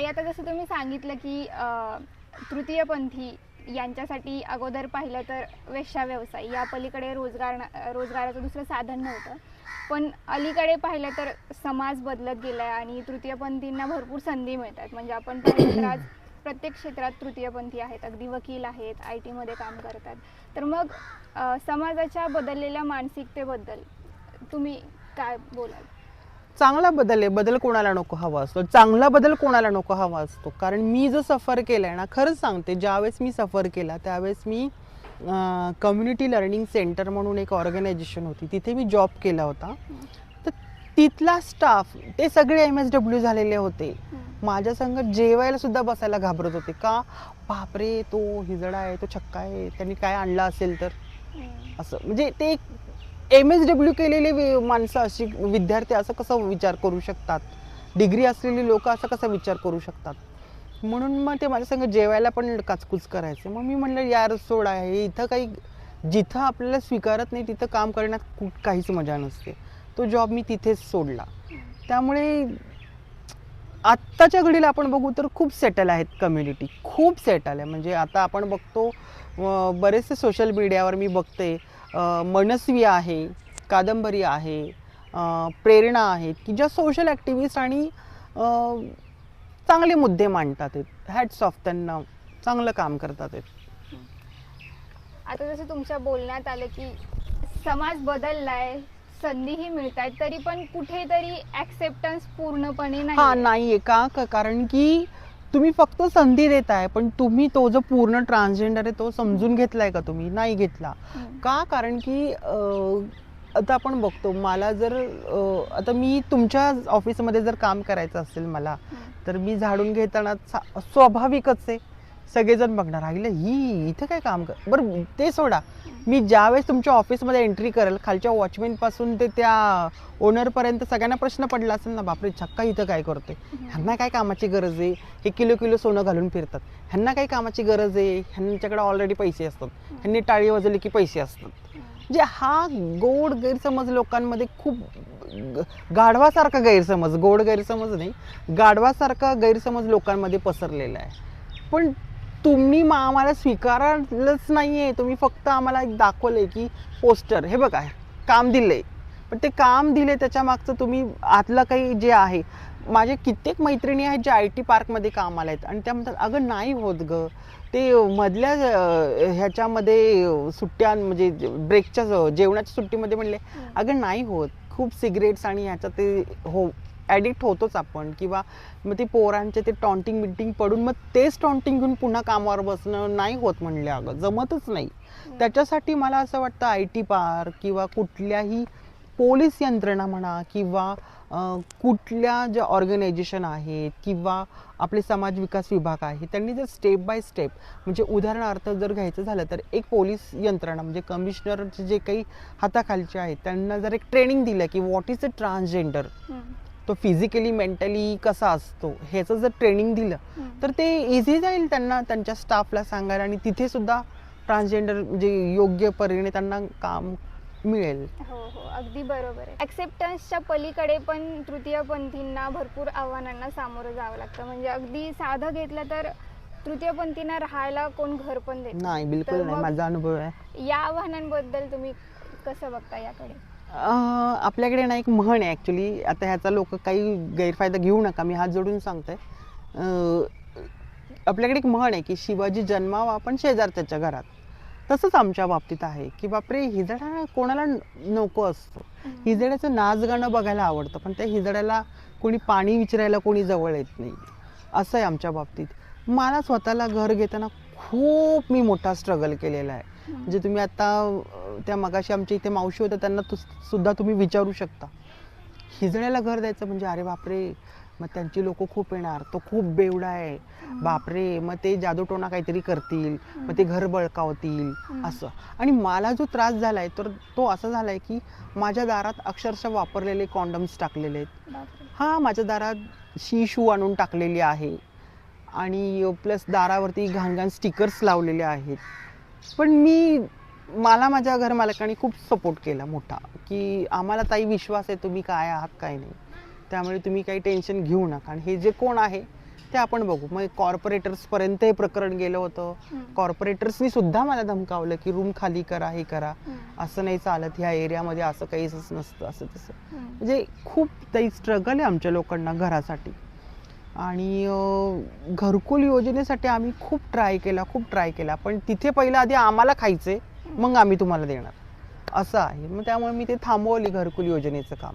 ताई आता जसं तुम्ही सांगितलं की तृतीयपंथी यांच्यासाठी अगोदर पाहिलं तर वेश्या व्यवसाय या पलीकडे रोजगार रोजगाराचं दुसरं साधन नव्हतं. पण अलीकडे पाहिलं तर समाज बदलत गेला आहे आणि तृतीयपंथींना भरपूर संधी मिळतात. म्हणजे आपण पाहिलं तर आज प्रत्येक क्षेत्रात तृतीयपंथी आहेत अगदी वकील आहेत आय टीमध्ये काम करतात. तर मग समाजाच्या बदललेल्या मानसिकतेबद्दल तुम्ही काय बोलाल? चांगला बदल आहे बदल कोणाला नको हवा असतो. चांगला बदल कोणाला नको हवा असतो. कारण मी जो सफर केलाय ना खरंच सांगते ज्यावेळेस मी सफर केला त्यावेळेस मी कम्युनिटी लर्निंग सेंटर म्हणून एक ऑर्गनायझेशन होती. तिथे मी जॉब केला होता. तर तिथला स्टाफ ते सगळे एम एस डब्ल्यू झालेले होते. माझ्या संग जेवायला सुद्धा बसायला घाबरत होते. का? बापरे तो हिजडा आहे तो छक्का आहे त्यांनी काय आणला असेल तर? असं. म्हणजे ते एम एस डब्ल्यू केलेले माणसं अशी विद्यार्थी असं कसं विचार करू शकतात? डिग्री असलेली लोक असं कसा विचार करू शकतात? म्हणून मग ते माझ्या संग जेवायला पण काचकूच करायचे. मग मी म्हणलं यार सोड आहे. इथं काही जिथं आपल्याला स्वीकारत नाही तिथं काम करण्यात काहीच मजा नसते. तो जॉब मी तिथेच सोडला. त्यामुळे आत्ताच्या घडीला आपण बघू तर खूप सेटल आहेत कम्युनिटी खूप सेटल आहे. म्हणजे आता आपण बघतो बरेचसे सोशल मीडियावर मी बघते. मनस्वी आहे कादंबरी आहे प्रेरणा आहेत की ज्या सोशल ॲक्टिव्हिस्ट आणि चांगले मुद्दे मांडतात हॅट्स ऑफ त्यांना. चांगलं काम करतात आहेत. आता जसं तुमच्या बोलण्यात आलं की समाज बदललाय संधीही मिळत आहेत तरी पण कुठेतरी ऍक्सेप्टन्स पूर्णपणे हा नाही नाहीये. का? का- कारण की तुम्ही फक्त संधी देताय पण तुम्ही तो जो पूर्ण ट्रान्सजेंडर आहे तो समजून घेतलाय का तुम्ही? नाही घेतला. का? कारण की आता आपण बघतो मला जर आता मी तुमच्या ऑफिसमध्ये जर काम करायचं असेल मला तर मी झाडून घेताना स्वाभाविकच आहे. सगळेजण बघणार आईला ही इथं काय काम कर बरं ते सोडा. मी ज्यावेळेस तुमच्या ऑफिसमध्ये एंट्री करेल खालच्या वॉचमॅनपासून ते त्या ओनरपर्यंत सगळ्यांना प्रश्न पडला असेल ना बापरे छक्का इथं काय करतोय? ह्यांना काय कामाची गरज आहे? हे किलो किलो सोनं घालून फिरतात. ह्यांना काय कामाची गरज आहे? ह्यांच्याकडे ऑलरेडी पैसे असतात. ह्यांनी टाळी वाजवली की पैसे असतात. म्हणजे हा गोड गैरसमज लोकांमध्ये खूप गाढवासारखा गैरसमज गोड गैरसमज नाही गाढवासारखा गैरसमज लोकांमध्ये पसरलेला आहे. पण तुम्ही मग आम्हाला स्वीकारलंच नाही आहे तुम्ही फक्त आम्हाला एक दाखवलंय की पोस्टर. हे बघा काम दिलं आहे पण ते काम दिले त्याच्या मागचं तुम्ही आतलं काही जे आहे माझे कित्येक मैत्रिणी आहेत ज्या आय टी पार्कमध्ये कामाला आहेत आणि त्या म्हणतात अगं नाही होत ग. ते मधल्या ह्याच्यामध्ये सुट्ट्या म्हणजे ब्रेकच्या जेवणाच्या सुट्टीमध्ये म्हणले अगं नाही होत. खूप सिगरेट्स आणि ह्याच्यात ते हो ॲडिक्ट होतोच आपण. किंवा मग ते पोरांचे ते टॉन्टिंग बिंटिंग पडून मग तेच टॉन्टिंग घेऊन पुन्हा कामावर बसणं नाही होत म्हणले अगं. जमतच नाही. त्याच्यासाठी मला असं वाटतं आय टी पार्क किंवा कुठल्याही पोलीस यंत्रणा म्हणा किंवा कुठल्या ज्या ऑर्गनायझेशन आहेत किंवा आपले समाज विकास विभाग आहे त्यांनी जर स्टेप बाय स्टेप म्हणजे उदाहरणार्थ जर घ्यायचं झालं तर एक पोलीस यंत्रणा म्हणजे कमिशनरचे जे काही हाताखालचे आहेत त्यांना जर एक ट्रेनिंग दिलं की व्हॉट इज अ ट्रान्सजेंडर तो फिजिकली मेंटली कसा असतो ह्याचं जर ट्रेनिंग दिलं तर ते इझी जाईल त्यांना त्यांच्या स्टाफला सांगायला आणि तिथे सुद्धा ट्रान्सजेंडर म्हणजे योग्य परीने त्यांना काम मिळेल. हो हो अगदी बरोबर आहे. ऍक्सेप्टन्सच्या पलीकडे पण तृतीयपंथींना भरपूर आव्हानांना सामोरं जावं लागतं. म्हणजे अगदी साधं घेतलं तर तृतीयपंथींना राहायला कोण घर पण देत नाही बिलकुल नाही माझा अनुभव आहे. या आव्हानांबद्दल तुम्ही कसं बघता याकडे? आपल्याकडे ना एक म्हण आहे ॲक्च्युली आता ह्याचा लोक काही गैरफायदा घेऊ नका मी हात जोडून सांगते आपल्याकडे एक म्हण आहे की शिवाजी जन्मावा पण शेजार त्याच्या घरात. तसंच आमच्या बाबतीत आहे की बापरे हिजडा कोणाला नको असतो. हिजड्याचं नाच गाणं बघायला आवडतं पण त्या हिजड्याला कोणी पाणी विचारायला कोणी जवळ येत नाही. असं आहे आमच्या बाबतीत. मला स्वतःला घर घेताना खूप मी मोठा स्ट्रगल केलेला आहे. म्हणजे तुम्ही आता त्या मगाशी आमच्या इथे मावशी होत्या त्यांना सुद्धा तुम्ही विचारू शकता. हिजड्याला घर द्यायचं म्हणजे अरे बापरे मग त्यांची लोक खूप येणार तो खूप बेवडा आहे. बापरे मग ते जादूटोना काहीतरी करतील मग ते घर बळकावतील असं. आणि मला जो त्रास झालाय तर तो असा झालाय की माझ्या दारात अक्षरशः वापरलेले कॉन्डम्स टाकलेले आहेत. हा माझ्या दारात शी शू आणून टाकलेली आहे. आणि प्लस दारावरती घाण घाण स्टिकर्स लावलेले आहेत. पण मी मला माझ्या घर मालकाने खूप सपोर्ट केला मोठा की आम्हाला ताई विश्वास आहे तुम्ही काय आहात काय नाही. त्यामुळे तुम्ही काही टेन्शन घेऊ नका. आणि हे जे कोण आहे ते आपण बघू. मग कॉर्पोरेटर्स पर्यंत हे प्रकरण गेलं होतं. कॉर्पोरेटर्सनी सुद्धा मला धमकावलं की रूम खाली करा हे करा. असं नाही चालत ह्या एरियामध्ये असं काहीच नसतं असं तसं. म्हणजे खूप काही स्ट्रगल आहे आमच्या लोकांना घरासाठी. आणि घरकुल योजनेसाठी आम्ही खूप ट्राय केला खूप ट्राय केला. पण तिथे पहिलं आधी आम्हाला खायचे मग आम्ही तुम्हाला देणार. असं आहे. मग त्यामुळे मी ते थांबवली घरकुल योजनेचं काम.